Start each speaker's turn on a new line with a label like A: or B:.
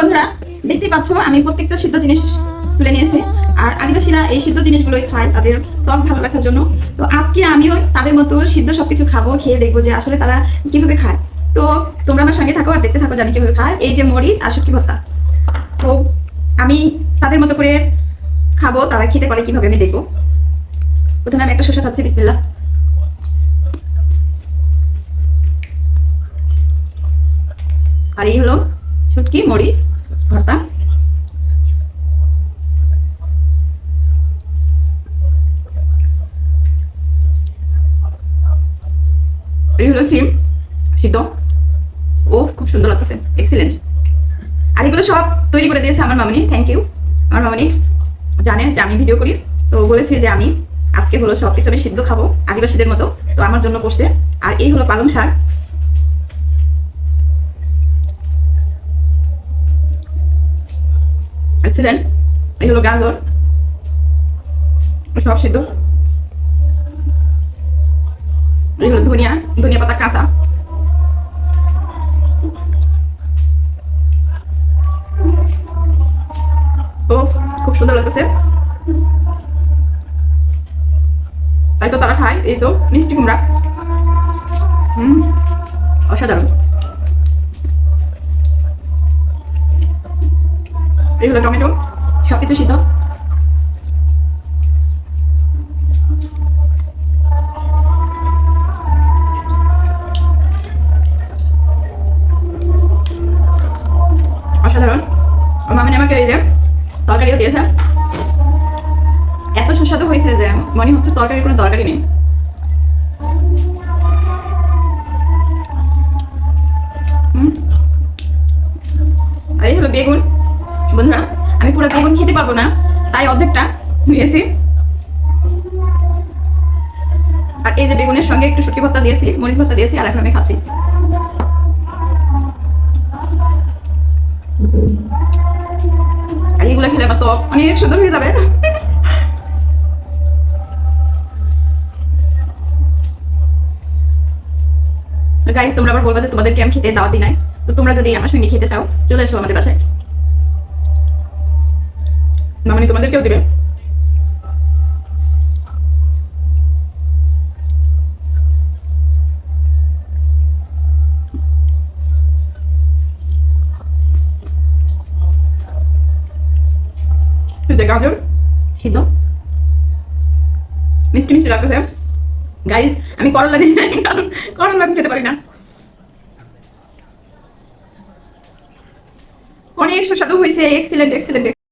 A: বন্ধুরা, দেখতেই পাচ্ছ, আমি প্রত্যেকটা সিদ্ধ জিনিস তুলে নিয়েছি। আর আদিবাসীরা এই সিদ্ধ জিনিসগুলোই খায় তাদের ত্বক ভালো রাখার জন্য। তো আজকে আমিও তাদের মতো সিদ্ধ সবকিছু খাব, খেয়ে দেখব যে আসলে তারা কীভাবে খায়। তো তোমরা আমার সঙ্গে থাকো আর দেখতে থাকো যে আমি কীভাবে খাই। এই যে মরিচ আর শুটকি ভর্তা। তো আমি তাদের মতো করে খাব, তারা খেতে পারে কীভাবে আমি দেখব। প্রথমে আমি একটা শসা খাচ্ছি, বিসমিল্লাহ। আর এই হলো আর এগুলো সব তৈরি করে দিয়েছে আমার মামনি। থ্যাংক ইউ আমার মামনি জানেন যে আমি ভিডিও করি। তো বলেছি যে আমি আজকে হলো সব কিছু আমি সিদ্ধ খাব, আদিবাসীদের মতো। তো আমার জন্য করছে। আর এই হলো পালং শাক। এক্সিলেন্ট এই হলো গাজর। সব সিদ্ধ। এই হলো ধনিয়া ধনিয়া পাতা কাঁচা। ও, খুব সুন্দর লাগতেছে। তাই তো তারা খায়, এই তো মিষ্টি কুমড়া। হুম, অসাধারণ। এই হলো টমেটো, সবকিছু সিদ্ধ। অসাধারণ। মামিন আমাকে এই যে তরকারিও দিয়েছে। এত সুস্বাদু হয়েছে যে মনে হচ্ছে তরকারির কোনো দরকারই নেই। এই হলো বেগুন। খেতে পারব না। তাই অর্ধেকটা নিয়েছি। আর এই যে বেগুনের সঙ্গে একটু শুটকি ভর্তা দিয়েছি, মরিচ ভর্তা দিয়েছি, আর এখন আমি খাচ্ছি। আর এগুলো খেলে তো অনেক সুন্দর হয়ে যাবে। গাইস তোমরা আবার বলবা যে তোমাদেরকে আমি খেতে দাওয়াতি নাই। তো তোমরা যদি আমার সঙ্গে খেতে চাও, চলে এসো আমাদের বাসায়। মামানি তোমাদেরকেও দিবে? গাজর। সিদ্ধ। মিষ্টি মিষ্টি লাগতেছে। গাইস আমি করলা দিই নাই কারণ করলা আমি খেতে পারি না। অনেক সুস্বাদু হয়েছে এক্সিলেন্ট এক্সিলেন্ট